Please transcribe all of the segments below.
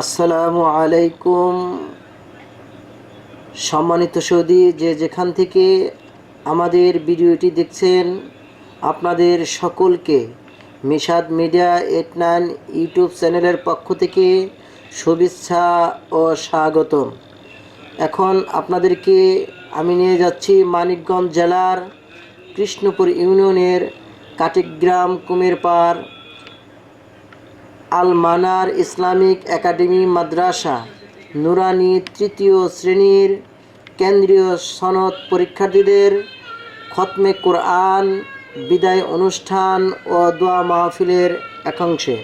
আসসালামু আলাইকুম। সম্মানিত সৌদি, যে যেখান থেকে আমাদের ভিডিওটি দেখছেন, আপনাদের সকলকে Mishad media eight nine YouTube চ্যানেলের পক্ষ থেকে শুভেচ্ছা ও স্বাগতম। এখন আপনাদেরকে আমি নিয়ে যাচ্ছি মানিকগঞ্জ জেলার কৃষ্ণপুর ইউনিয়নের কাটিগ্রাম কুমিরপাড় আল মানার ইসলামিক একাডেমি মাদ্রাসা, নুরানি তৃতীয় শ্রেণির কেন্দ্রীয় সনদ পরীক্ষার্থীদের খতমে কোরআন বিদায় অনুষ্ঠান ও দোয়া মাহফিলের একাংশে।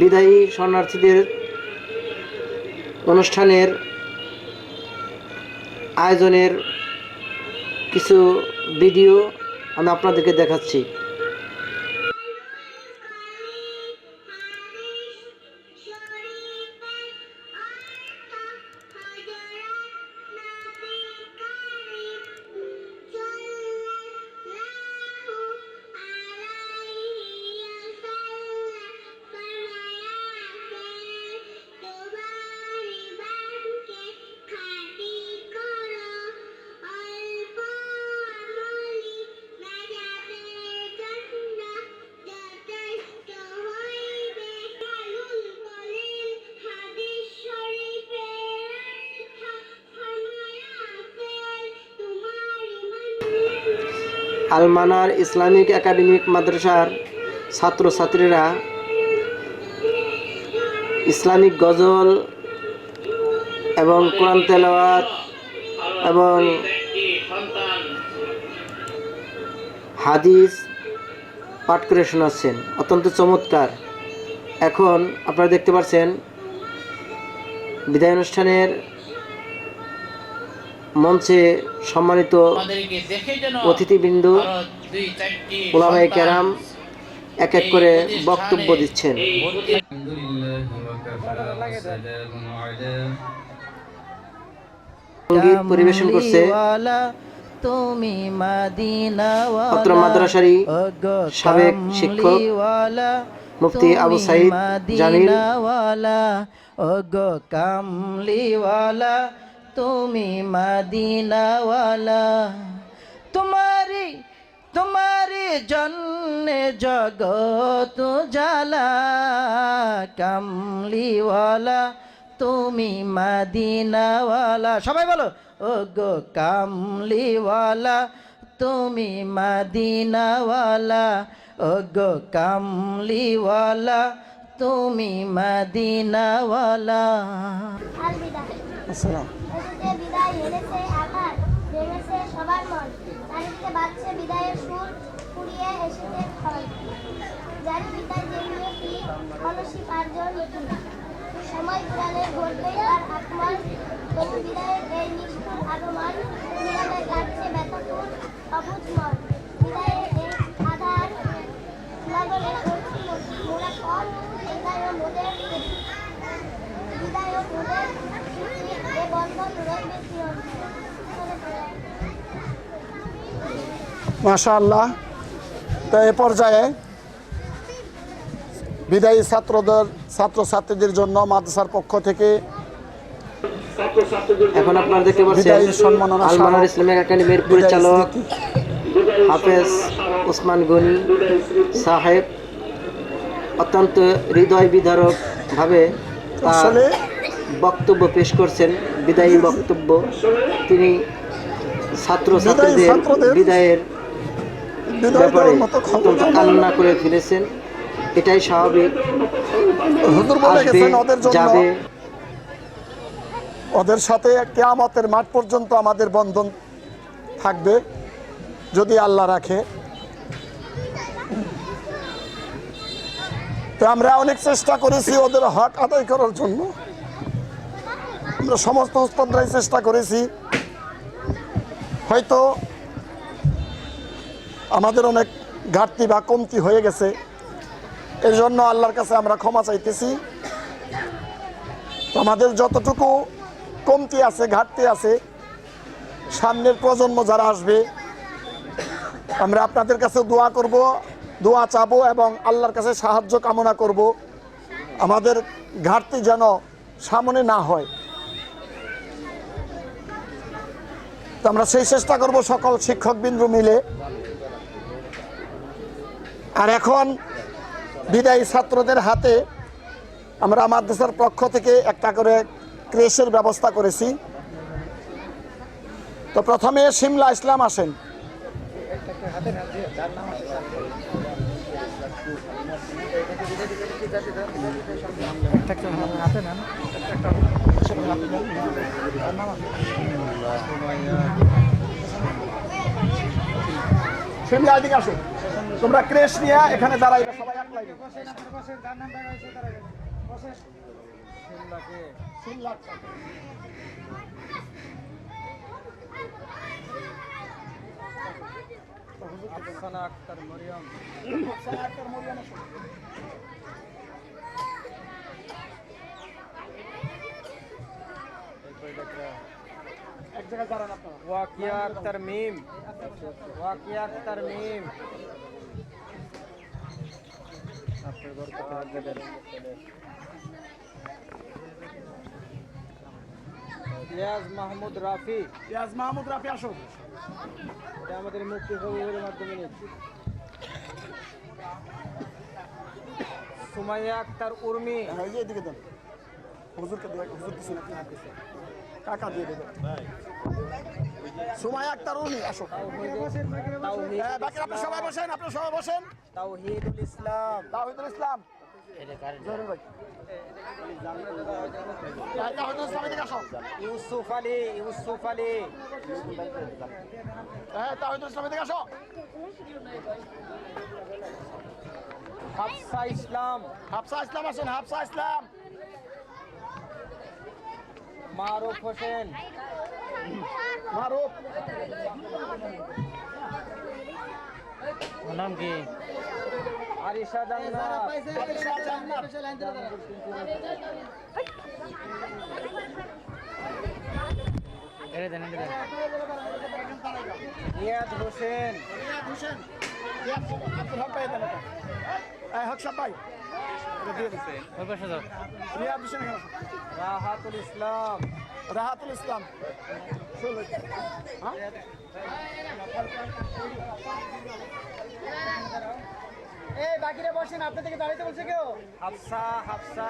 বিদায়ী শরণার্থীদের অনুষ্ঠানের আয়োজনের কিছু ভিডিও আমি আপনাদেরকে দেখাচ্ছি। আলমানার ইসলামিক একাডেমিক মাদ্রাসার ছাত্রছাত্রীরা ইসলামিক গজল এবং কোরআন তেলাওয়াত এবং হাদিস পাঠ করে শোনাচ্ছেন। অত্যন্ত চমৎকার। এখন আপনারা দেখতে পাচ্ছেন বিদায় অনুষ্ঠানের মঞ্চে সম্মানিত অতিথিবৃন্দ ওলামাই ক্যারাম এক এক করে বক্তব্য দিচ্ছেন। পরিবেশন করছে তুমি মাদিনা মাদ্রাসারি সাবেক শিক্ষক মুফতি আবু সাইদ জামিল। ও গো কামলিওয়ালা তুমি মাদিনাওয়ালা। তোমারি তোমারি জন্যে জগত জালা কামলিওয়ালা। তুমি মাদিনাওয়ালা। সবাই বলো ও গো কামলিওয়ালা। তুমি মাদিনাওয়ালা ও গো কামলিওয়ালা। তুমি মাদিনাওয়ালা। পাঁচজন সময় পুরাণে ঘটবে আর আকমান তবু বিদায়ের এই নিষ্ঠুর আগমন। মন। বিদায়ের এই আধার করছি মোরা কম এটাই মোদের বিদায় মোদের বন্ধন তো এ পর্যায়ে বিদায়ী ছাত্রদের ছাত্রছাত্রীদের জন্য মাদ্রাসার পক্ষ থেকে এখন আপনারা দেখতে পাচ্ছেন আলমানার ইসলামিক একাডেমির পরিচালক হাফেজ ওসমান গনি সাহেব অত্যন্ত হৃদয় বিদারক ভাবে তার বক্তব্য পেশ করছেন বিদায়ী বক্তব্য। তিনি ছাত্র ছাত্রীদের বিদায়ের ব্যাপারে অত্যন্ত কান্না করে ফেলেছেন। এটাই স্বাভাবিক। যাবে। ওদের সাথে কেয়ামতের মাঠ পর্যন্ত আমাদের বন্ধন থাকবে যদি আল্লাহ রাখে। তো আমরা অনেক চেষ্টা করেছি ওদের হক আদায় করার জন্য। আমরা সমস্ত উস্তাদরাই চেষ্টা করেছি। হয়তো আমাদের অনেক ঘাটতি বা কমতি হয়ে গেছে। এর জন্য আল্লাহর কাছে আমরা ক্ষমা চাইতেছি। আমাদের যতটুকু কমতি আছে, ঘাটতি আছে, সামনের প্রজন্ম যারা আসবে, আমরা আপনাদের কাছে দোয়া করব, দোয়া চাবো এবং আল্লাহর কাছে সাহায্য কামনা করব। আমাদের ঘাটতি যেন সামনে না হয়। তো আমরা সেই চেষ্টা করব সকল শিক্ষকবৃন্দ মিলে। আর এখন বিদায়ী ছাত্রদের হাতে আমরা মাদ্রাসার পক্ষ থেকে একটা করে ক্রেশের ব্যবস্থা করেছি। তো প্রথমে সিমলা ইসলাম আসেন। আসো তোমরা ক্রেশ নিয়ে এখানে দাঁড়াইবে সবাই এক লাইনে এক জায়গায় দাঁড়ান আপনারা वाकिया तरमीम वाकिया तरमीम ইয়াজ মাহমুদ রাফি ইয়াজ মাহমুদ রাফি আসো এটা আমাদের মুক্তি কবিরের মাধ্যমে নিচ্ছি সুমাইয়া আক্তার উর্মি হ্যাঁ, এই যে এদিকে দেন হুজুরকে দিয়ে হুজুর কিছু নাকি কাকা দিয়ে দেবেন সুমায়া আক্তার উনি আসো। হ্যাঁ, বাকি আপনি সবাই বসেন আপনি সবাই বসেন। তাওহিদুল ইসলাম। তাহিদুল ইসলাম। ইউসুফ আলী ইউসুফ আলী। হ্যাঁ তাহিদুল আসো। হাফসা ইসলাম। হাফসা ইসলাম আসেন হাফসা ইসলাম। মারুফ হোসেন। মারুফ। নাম কি? আরিশা জান্নাত। রিয়াদ হোসেন। আব্দুল হক দিন। রিয়াদ হোসেন। রাহাতুল ইসলাম রাহাতুল ইসলাম। হ্যাঁ? এই বাকিরা বসেন আপনার থেকে দাঁড়াইতে বলছে কেউ হাফসা হাফসা